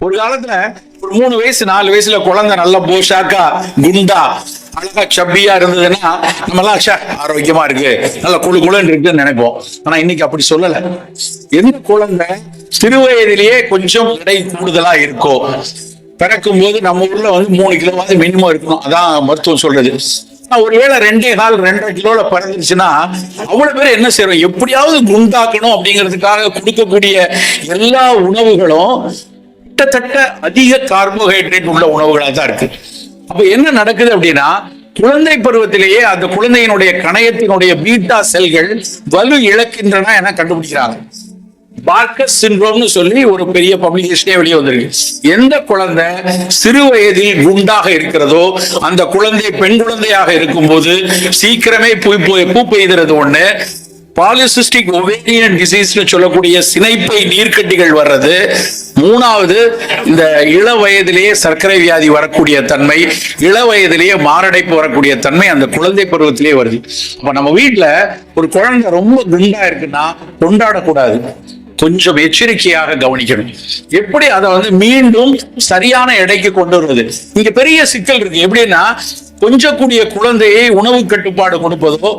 ஒரு காலத்துல ஒரு மூணு வயசு நாலு வயசுல குழந்தை நல்ல போஷாக்கா குண்டா அழகா சப்பியா இருந்ததுன்னா நம்ம எல்லாம் ஆரோக்கியமா இருக்கு. நல்லா குழு குழுன்னு இருக்குன்னு நினைப்போம். ஆனா இன்னைக்கு அப்படி சொல்லல. எந்த குழந்தை சிறு வயதிலேயே கொஞ்சம் எடை கூடுதலா இருக்கோ பிறக்கும் போது நம்ம ஊர்ல வந்து மூணு கிலோவாவது மினிமம் இருக்கணும். அதான் மருத்துவம் சொல்றது. ஒருவேளை ரெண்டே கால் ரெண்டரை கிலோல பிறந்துருச்சுன்னா அவ்வளவு பேர் என்ன செய்யறோம் எப்படியாவது குண்டாக்கணும் அப்படிங்கிறதுக்காக கொடுக்கக்கூடிய எல்லா உணவுகளும் கிட்டத்தட்ட அதிக கார்போஹைட்ரேட் உள்ள உணவுகளா தான் இருக்கு. அப்ப என்ன நடக்குது அப்படின்னா குழந்தை பருவத்திலேயே அந்த குழந்தையினுடைய கணையத்தினுடைய பீட்டா செல்கள் வலு இழக்கின்றன என கண்டுபிடிக்கிறாங்க. பார்க்கஸ் சின்ரோம்னு சொல்லி ஒரு பெரிய பப்ளிகேஷனே வெளியே வந்திருக்கு. எந்த குழந்தை சிறு வயதில் குண்டாக இருக்கிறதோ அந்த குழந்தை பெண் குழந்தையாக இருக்கும்போது சீக்கிரமே பூ பூ- பூ பெய்கிறது ஒண்ணு பாலிசிஸ்டிக் ஒவேரியன் டிசீஸ்னு சொல்லக்கூடிய சினைப்பை நீர்க்கட்டிகள் வர்றது. மூணாவது இந்த இள வயதிலேயே சர்க்கரை வியாதி வரக்கூடிய தன்மை இள வயதிலேயே மாரடைப்பு வரக்கூடிய தன்மை அந்த குழந்தை பருவத்திலேயே வருது. அப்ப நம்ம வீட்டுல ஒரு குழந்தை ரொம்ப குண்டா இருக்குன்னா கொண்டாடக்கூடாது. கொஞ்சம் எச்சரிக்கையாக கவனிக்கணும். எப்படி அதை வந்து மீண்டும் சரியான எடைக்கு கொண்டு வருவது? இங்க பெரிய சிக்கல் இருக்கு. எப்படின்னா கொஞ்சக்கூடிய குழந்தையை உணவு கட்டுப்பாடு கொடுப்பதோ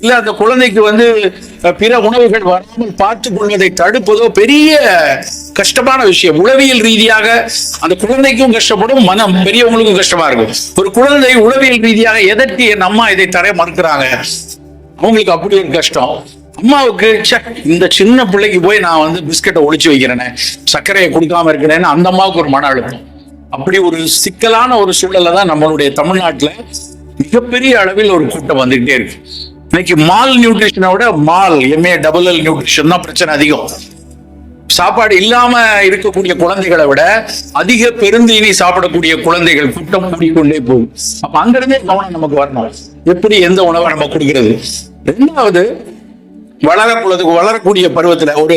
இல்ல அந்த குழந்தைக்கு வந்து பிற உணவுகள் வராமல் பார்த்து கொள்வதை தடுப்பதோ பெரிய கஷ்டமான விஷயம். உளவியல் ரீதியாக அந்த குழந்தைக்கும் கஷ்டப்படும் மனம் பெரியவங்களுக்கும் கஷ்டமா இருக்கும். ஒரு குழந்தை உளவியல் ரீதியாக எதற்கு என் அம்மா இதை தர மறுக்கிறாங்க? அவங்களுக்கு அப்படி ஒரு கஷ்டம். அம்மாவுக்கு இந்த சின்ன பிள்ளைக்கு போய் நான் வந்து பிஸ்கட்டை ஒழிச்சு வைக்கிறேனே சர்க்கரையை கொடுக்காம இருக்கிறேன்னு அந்த அம்மாவுக்கு ஒரு மன அழுத்தம். அப்படி ஒரு சிக்கலான ஒரு சூழல்ல தான் நம்மளுடைய தமிழ்நாட்டுல மிகப்பெரிய அளவில் ஒரு கூட்டம் வந்துகிட்டே இருக்கு. இன்னைக்கு மால் நியூட்ரிஷனை விட mal M A double L nutrition தான் பிரச்சனை அதிகம். சாப்பாடு இல்லாம இருக்கக்கூடிய குழந்தைகளை விட அதிக பெருந்தீனி சாப்பிடக்கூடிய குழந்தைகள் கூட்டம் கூடிக்கொண்டே போகும் அப்ப அங்கிருந்தே கவனம் நமக்கு வரணும். எப்படி எந்த உணவை நம்ம கொடுக்கிறது? ரெண்டாவது வளரக்குள்ளது வளரக்கூடிய பருவத்துல ஒரு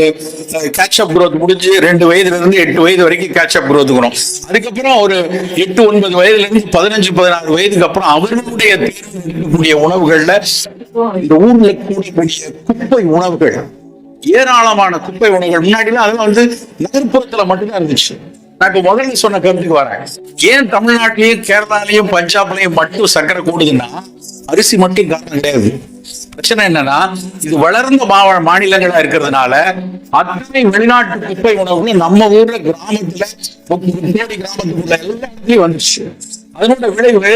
கேட்சப் குரோத் முடிஞ்சு ரெண்டு வயதுல இருந்து எட்டு வயது வரைக்கும் கேட்சப் குரோத் வரும் அதுக்கப்புறம் ஒரு எட்டு ஒன்பது வயதுல இருந்து பதினஞ்சு பதினாறு வயதுக்கு அப்புறம் அவர்களுடைய இருக்கக்கூடிய உணவுகள்ல இந்த ஊர்ல கூடிய குப்பை உணவுகள் ஏராளமான குப்பை உணவுகள். முன்னாடிலாம் அதெல்லாம் வந்து நகர்ப்புறத்துல மட்டும்தான் இருந்துச்சு. நான் இப்ப முதல்ல சொன்ன கருத்துக்கு வரேன். ஏன் தமிழ்நாட்டிலையும் கேரளாலையும் பஞ்சாப்லயும் மட்டும் சர்க்கரை கூடுதுன்னா அரிசி மட்டும் காரணம் கிடையாது. பிரச்சனை என்னன்னா இது வளர்ந்த மாவ மாநிலங்களா இருக்கிறதுனால அத்தனை வெளிநாட்டு குப்பை உணவுகளும் நம்ம ஊர்ல கிராமத்துல முன்னாடி கிராமத்துக்குள்ள எல்லா இடத்துலயும் வந்துருச்சு அதனோட விளைவு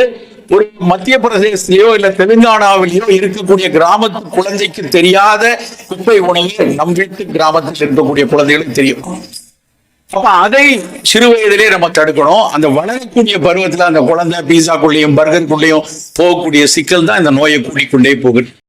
ஒரு மத்திய பிரதேசத்திலேயோ இல்ல தெலுங்கானாவிலேயோ இருக்கக்கூடிய கிராமத்து குழந்தைக்கு தெரியாத குப்பை உணவு நம் வீட்டு கிராமத்தில் இருக்கக்கூடிய குழந்தைகளுக்கு தெரியும். அப்ப அதை சிறு வயதிலே நம்ம தடுக்கணும். அந்த வளரக்கூடிய பருவத்துல அந்த குழந்தை பீஸாக்குள்ளேயும் பர்கருக்குள்ளேயும் போகக்கூடிய சிக்கல் தான் இந்த நோயை கூடிக்கொண்டே போகுது.